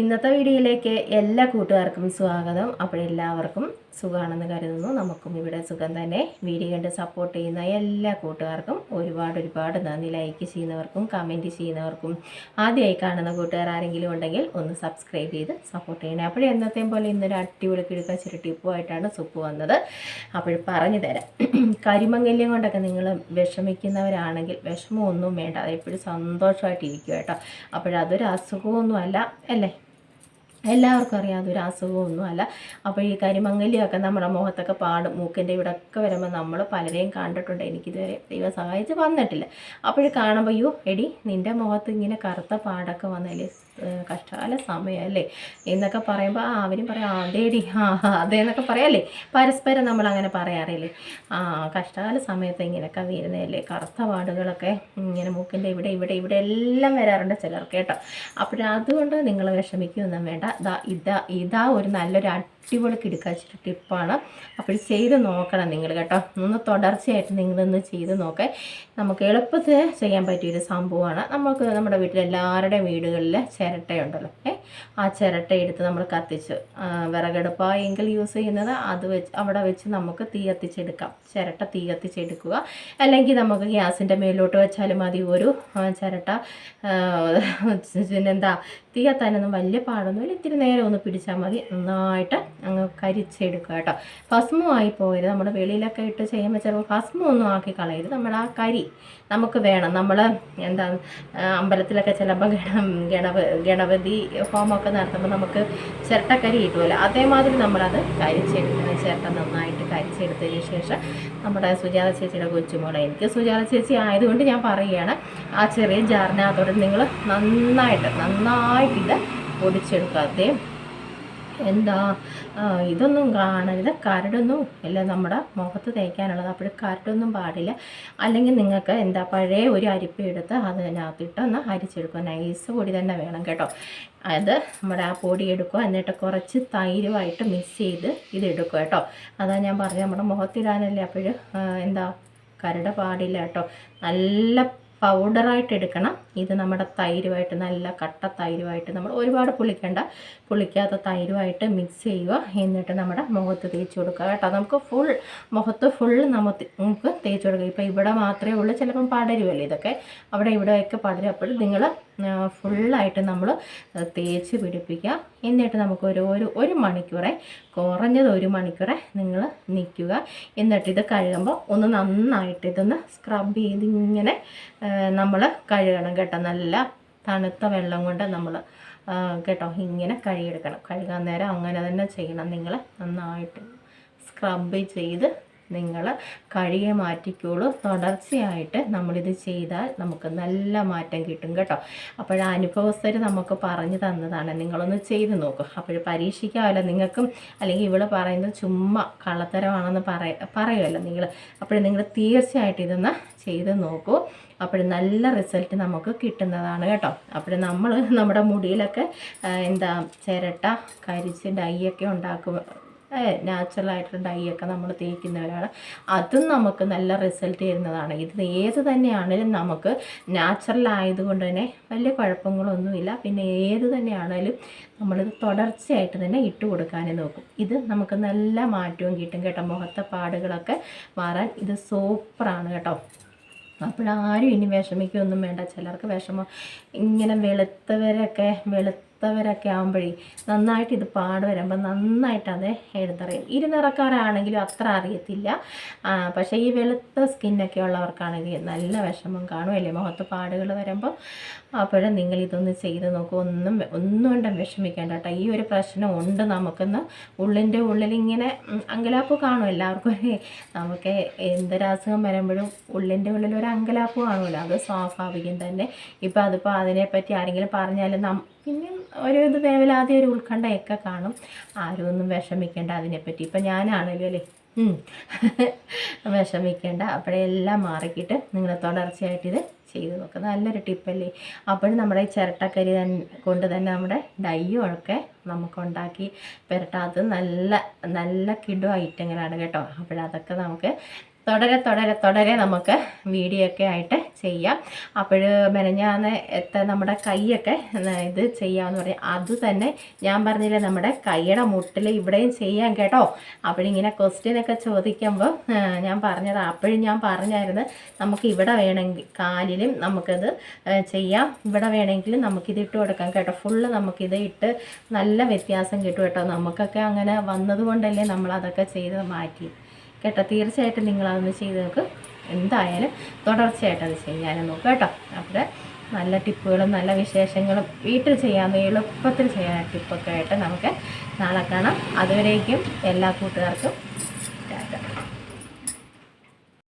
ഇന്നത്തെ വീഡിയോയിലേക്ക് എല്ലാ കൂട്ടുകാർക്കും സ്വാഗതം. അപ്പോൾ എല്ലാവർക്കും സുഖമാണെന്ന് കരുതുന്നു. നമുക്കും ഇവിടെ സുഖം തന്നെ. വീഡിയോ കണ്ട് സപ്പോർട്ട് ചെയ്യുന്ന എല്ലാ കൂട്ടുകാർക്കും ഒരുപാട് ഒരുപാട് നന്ദി. ലൈക്ക് ചെയ്യുന്നവർക്കും കമന്റ് ചെയ്യുന്നവർക്കും. ആദ്യമായി കാണുന്ന കൂട്ടുകാർ ആരെങ്കിലും ഉണ്ടെങ്കിൽ ഒന്ന് സബ്സ്ക്രൈബ് ചെയ്ത് സപ്പോർട്ട് ചെയ്യണേ. അപ്പോൾ എന്നത്തെയും പോലെ ഇന്നൊരു അടിപൊളി കിഴുക്ക ചിരട്ടിപ്പുമായിട്ടാണ് സുപ്പ് വന്നത്. അപ്പോൾ പറഞ്ഞു തരാം. കരിമങ്ങല്യം കൊണ്ടൊക്കെ നിങ്ങൾ വിഷമിക്കുന്നവരാണെങ്കിൽ വിഷമമൊന്നും വേണ്ട. അത് എപ്പോഴും സന്തോഷമായിട്ടിരിക്കുക കേട്ടോ അപ്പോഴതൊരു അസുഖമൊന്നുമല്ല അല്ലേ? എല്ലാവർക്കും അറിയാം അതൊരു അസുഖമൊന്നും അല്ല. അപ്പോൾ ഈ കരിമംഗല്യമൊക്കെ നമ്മുടെ മുഖത്തൊക്കെ പാടും. മൂക്കിന്റെ ഇവിടെയൊക്കെ വരുമ്പോൾ നമ്മൾ പലരെയും കണ്ടിട്ടുണ്ട്. എനിക്കിതുവരെ ദൈവം സഹായിച്ച് വന്നിട്ടില്ല. അപ്പോൾ കാണുമ്പോൾ യോ എടി നിന്റെ മുഖത്ത് ഇങ്ങനെ കറുത്ത പാടൊക്കെ വന്നല്ലേ കഷ്ടകാല സമയമല്ലേ എന്നൊക്കെ പറയുമ്പോൾ ആ അവരും പറയാം അതേടി ആ അതെ അതേന്നൊക്കെ പറയാല്ലേ? പരസ്പരം നമ്മൾ അങ്ങനെ പറയാറില്ലേ? ആ കഷ്ടകാല സമയത്ത് ഇങ്ങനെയൊക്കെ വരുന്നതല്ലേ? കറുത്ത പാടുകളൊക്കെ ഇങ്ങനെ മൂക്കിന്റെ ഇവിടെ ഇവിടെ ഇവിടെ എല്ലാം വരാറുണ്ട് ചിലർക്ക് കേട്ടോ. അപ്പോൾ അതുകൊണ്ട് നിങ്ങൾ വിഷമിക്കുകയൊന്നും വേണ്ട. ദാ ഇതാ ഇതാ ഒരു നല്ലൊരു അടിപൊളി കിടക്കാച്ചിട്ട് ടിപ്പാണ്. അപ്പോൾ ചെയ്ത് നോക്കണം നിങ്ങൾ കേട്ടോ. ഒന്ന് തുടർച്ചയായിട്ട് നിങ്ങളൊന്ന് ചെയ്ത് നോക്കേ. നമുക്ക് എളുപ്പത്തിൽ ചെയ്യാൻ പറ്റിയൊരു സംഭവമാണ്. നമുക്ക് നമ്മുടെ വീട്ടിൽ എല്ലാവരുടെയും വീടുകളിൽ ചിരട്ടയുണ്ടല്ലോ ഏ? ആ ചിരട്ട എടുത്ത് നമ്മൾ കത്തിച്ച് വിറകെടുപ്പായെങ്കിൽ യൂസ് ചെയ്യുന്നത് അത് വെച്ച് അവിടെ വെച്ച് നമുക്ക് തീ കത്തിച്ചെടുക്കാം. ചിരട്ട തീ കത്തിച്ചെടുക്കുക. അല്ലെങ്കിൽ നമുക്ക് ഗ്യാസിന്റെ മേലോട്ട് വെച്ചാലും മതി. ഒരു ചിരട്ട പിന്നെന്താ? തീ കത്താനൊന്നും വലിയ പാടൊന്നുമില്ല. ഇത്തിരി നേരം ഒന്ന് പിടിച്ചാൽ മതി. നന്നായിട്ട് അങ്ങ് കരിച്ചെടുക്കുക കേട്ടോ. ഭസ്മമായി പോയത് നമ്മൾ വെളിയിലൊക്കെ ഇട്ട് ചെയ്യുമ്പോൾ ചിലപ്പോൾ ഭസ്മം ഒന്നും ആക്കി കളയരുത്. നമ്മൾ ആ കരി നമുക്ക് വേണം. നമ്മൾ എന്താ അമ്പലത്തിലൊക്കെ ചിലപ്പോൾ ഗണ ഗണപ ഗണപതി ഹോമമൊക്കെ നടത്തുമ്പോൾ നമുക്ക് ചിരട്ടക്കരി കിട്ടുമല്ലോ. അതേമാതിരി നമ്മളത് കരിച്ചെടുക്കണം. ചിരട്ട നന്നായിട്ട് കരിച്ചെടുത്തതിന് ശേഷം നമ്മുടെ സുജാത ചേച്ചിയുടെ കൊച്ചുമോളെ. എനിക്ക് സുജാത ചേച്ചി ആയതുകൊണ്ട് ഞാൻ പറയുകയാണ് ആ ചെറിയ ജാറിനകത്തോടെ നിങ്ങൾ നന്നായിട്ട് നന്നായിട്ട് ഇത് എന്താ? ഇതൊന്നും കാണരുത്. കരടൊന്നും ഇല്ല നമ്മുടെ മുഖത്ത് തേക്കാനുള്ളത്. അപ്പോൾ കരടൊന്നും പാടില്ല. അല്ലെങ്കിൽ നിങ്ങൾക്ക് എന്താ പഴയ ഒരു അരിപ്പ എടുത്ത് അതിനകത്തിട്ട് ഒന്ന് അരിച്ചെടുക്കുക. നൈസ് പൊടി തന്നെ വേണം കേട്ടോ. അത് നമ്മുടെ ആ പൊടി എടുക്കുക. എന്നിട്ട് കുറച്ച് തൈരുമായിട്ട് മിക്സ് ചെയ്ത് ഇതെടുക്കുക കേട്ടോ. അതാ ഞാൻ പറഞ്ഞത്. നമ്മുടെ മുഖത്തിടാനല്ലേ അപ്പോൾ എന്താ കരട് പാടില്ല കേട്ടോ. നല്ല പൗഡറായിട്ട് എടുക്കണം. ഇത് നമ്മുടെ തൈരുമായിട്ട് നല്ല കട്ട തൈരുമായിട്ട് നമ്മൾ ഒരുപാട് പുളിക്കേണ്ട പുളിക്കാത്ത തൈരുമായിട്ട് മിക്സ് ചെയ്യുക. എന്നിട്ട് നമ്മുടെ മുഖത്ത് തേച്ച് കൊടുക്കുക കേട്ടോ. നമുക്ക് ഫുൾ മുഖത്ത് ഫുൾ നമുക്ക് തേച്ച് കൊടുക്കുക. ഇപ്പോൾ ഇവിടെ മാത്രമേ ഉള്ളൂ. ചിലപ്പം പടരുമല്ലോ ഇതൊക്കെ. അവിടെ ഇവിടെയൊക്കെ പടരും. അപ്പോൾ നിങ്ങൾ ഫുള്ളായിട്ട് നമ്മൾ തേച്ച് പിടിപ്പിക്കുക. എന്നിട്ട് നമുക്ക് ഒരു ഒരു ഒരു മണിക്കൂറെ കുറഞ്ഞത് ഒരു മണിക്കൂറെ നിങ്ങൾ നിൽക്കുക. എന്നിട്ട് ഇത് കഴുകുമ്പോൾ ഒന്ന് നന്നായിട്ട് ഇതൊന്ന് സ്ക്രബ് ചെയ്ത് ഇങ്ങനെ നമ്മൾ കഴുകണം കേട്ടോ. നല്ല തണുത്ത വെള്ളം കൊണ്ട് നമ്മൾ കേട്ടോ ഇങ്ങനെ കഴുകിയെടുക്കണം. കഴുകാൻ നേരം അങ്ങനെ തന്നെ ചെയ്യണം. നിങ്ങൾ നന്നായിട്ട് സ്ക്രബ് ചെയ്ത് നിങ്ങൾ കഴുകി മാറ്റിക്കോളൂ. തുടർച്ചയായിട്ട് നമ്മളിത് ചെയ്താൽ നമുക്ക് നല്ല മാറ്റം കിട്ടും കേട്ടോ. അപ്പോൾ അനുഭവസ്ഥർ നമുക്ക് പറഞ്ഞു തന്നതാണ്. നിങ്ങളൊന്ന് ചെയ്ത് നോക്കും. അപ്പോൾ പരീക്ഷിക്കാമല്ലോ നിങ്ങൾക്കും. അല്ലെങ്കിൽ ഇവിടെ പറയുന്നത് ചുമ്മാ കള്ളത്തരമാണെന്ന് പറയ പറയുമല്ലോ നിങ്ങൾ. അപ്പോൾ നിങ്ങൾ തീർച്ചയായിട്ടും ഇതൊന്ന് ചെയ്ത് നോക്കൂ. അപ്പോൾ നല്ല റിസൾട്ട് നമുക്ക് കിട്ടുന്നതാണ് കേട്ടോ. അപ്പോൾ നമ്മൾ നമ്മുടെ മുടിയിലൊക്കെ എന്താ ചിരട്ട കരിച്ച് ഒക്കെ ഉണ്ടാക്കുക നാച്ചുറലായിട്ടുള്ള ഡൈ ഒക്കെ നമ്മൾ തേക്കുന്നവരാണ് അതും നമുക്ക് നല്ല റിസൾട്ട് തരുന്നതാണ്. ഇത് ഏത് തന്നെയാണേലും നമുക്ക് നാച്ചുറൽ ആയതുകൊണ്ട് തന്നെ വലിയ കുഴപ്പങ്ങളൊന്നുമില്ല. പിന്നെ ഏത് തന്നെയാണേലും നമ്മളിത് തുടർച്ചയായിട്ട് തന്നെ ഇട്ട് കൊടുക്കാനേ നോക്കും. ഇത് നമുക്ക് നല്ല മാറ്റവും കിട്ടും കേട്ടോ. മുഖത്തെ പാടുകളൊക്കെ മാറാൻ ഇത് സൂപ്പറാണ് കേട്ടോ. അപ്പോഴാരും ഇനി വിഷമിക്കൊന്നും വേണ്ട. ചിലർക്ക് വിഷമം ഇങ്ങനെ വെളുത്തവരൊക്കെ വെളുത്തവരൊക്കെ ആകുമ്പോഴേ നന്നായിട്ട് ഇത് പാട് വരുമ്പോൾ നന്നായിട്ട് അത് എഴുതറിയും. ഇരുനിറക്കാരാണെങ്കിലും അത്ര അറിയത്തില്ല. പക്ഷേ ഈ വെളുത്ത സ്കിന്നൊക്കെ ഉള്ളവർക്കാണെങ്കിൽ നല്ല വിഷമം കാണുമല്ലേ മുഖത്ത് പാടുകൾ വരുമ്പോൾ അപ്പോഴും നിങ്ങൾ ഇതൊന്ന് ചെയ്ത് നോക്കൂ. ഒന്നും ഒന്നുകൊണ്ടും ഒന്നും കൊണ്ടും വിഷമിക്കേണ്ട കേട്ടോ. ഈ ഒരു പ്രശ്നം ഉണ്ട് നമുക്കെന്ന്. ഉള്ളിന്റെ ഉള്ളിൽ ഇങ്ങനെ അങ്കലാപ്പ് കാണും എല്ലാവർക്കും നമുക്ക് എന്തൊരസുഖം വരുമ്പോഴും ഉള്ളിന്റെ ഉള്ളിൽ ഒരു അങ്കലാപ്പ് കാണുമല്ലോ. അത് സ്വാഭാവികം തന്നെ. ഇപ്പം അതിപ്പോൾ അതിനെപ്പറ്റി ആരെങ്കിലും പറഞ്ഞാലും നം പിന്നെ ഒരു ഇത് വേവലാതെ ഒരു ഉത്കണ്ഠയൊക്കെ കാണും. ആരും ഒന്നും വിഷമിക്കേണ്ട അതിനെപ്പറ്റി. ഇപ്പം ഞാനാണല്ലോ അല്ലേ. വിഷമിക്കേണ്ട. അപ്പോഴെല്ലാം മാറിക്കിട്ട് നിങ്ങൾ തുടർച്ചയായിട്ട് ഇത് ചെയ്ത് നോക്കുക നല്ലൊരു ടിപ്പല്ലേ? അപ്പോഴും നമ്മുടെ ഈ ചിരട്ടക്കരി കൊണ്ട് തന്നെ നമ്മുടെ ഡയ്യും ഒക്കെ നമുക്ക് ഉണ്ടാക്കി പുരട്ടാം അത് നല്ല നല്ല കിടു ഐറ്റങ്ങളാണ് കേട്ടോ. അപ്പോഴതൊക്കെ നമുക്ക് തുടരെ തുടരെ തുടരെ നമുക്ക് വീഡിയോ ഒക്കെ ആയിട്ട് ചെയ്യാം. അപ്പോൾ മെനഞ്ഞാന്ന് എത്ത നമ്മുടെ കൈയൊക്കെ ഇത് ചെയ്യാമെന്ന് പറയും അത് തന്നെ ഞാൻ പറഞ്ഞില്ലേ നമ്മുടെ കൈയുടെ മുട്ടിൽ ഇവിടെയും ചെയ്യാം കേട്ടോ. അപ്പോഴിങ്ങനെ ക്വസ്റ്റ്യനൊക്കെ ചോദിക്കുമ്പോൾ ഞാൻ പറഞ്ഞത് അപ്പോഴും ഞാൻ പറഞ്ഞായിരുന്നു നമുക്ക് ഇവിടെ വേണമെങ്കിൽ കാലിലും നമുക്കത് ചെയ്യാം. ഇവിടെ വേണമെങ്കിൽ നമുക്കിത് ഇട്ട് കൊടുക്കാം കേട്ടോ. ഫുള്ള് നമുക്കിത് ഇട്ട് നല്ല വ്യത്യാസം കിട്ടും കേട്ടോ. നമുക്കൊക്കെ അങ്ങനെ വന്നതുകൊണ്ടല്ലേ നമ്മളതൊക്കെ ചെയ്ത് മാറ്റി. കേട്ടോ? തീർച്ചയായിട്ടും നിങ്ങളതൊന്ന് ചെയ്ത് നോക്ക്. എന്തായാലും തുടർച്ചയായിട്ട് അത് ചെയ്യാനും നോക്കുക കേട്ടോ. അവിടെ നല്ല ടിപ്പുകളും നല്ല വിശേഷങ്ങളും വീട്ടിൽ ചെയ്യാവുന്ന എളുപ്പത്തിൽ ചെയ്യാൻ ടിപ്പൊക്കെ ആയിട്ട് നമുക്ക് നാളെ കാണാം. അതുവരേക്കും എല്ലാ കൂട്ടുകാർക്കും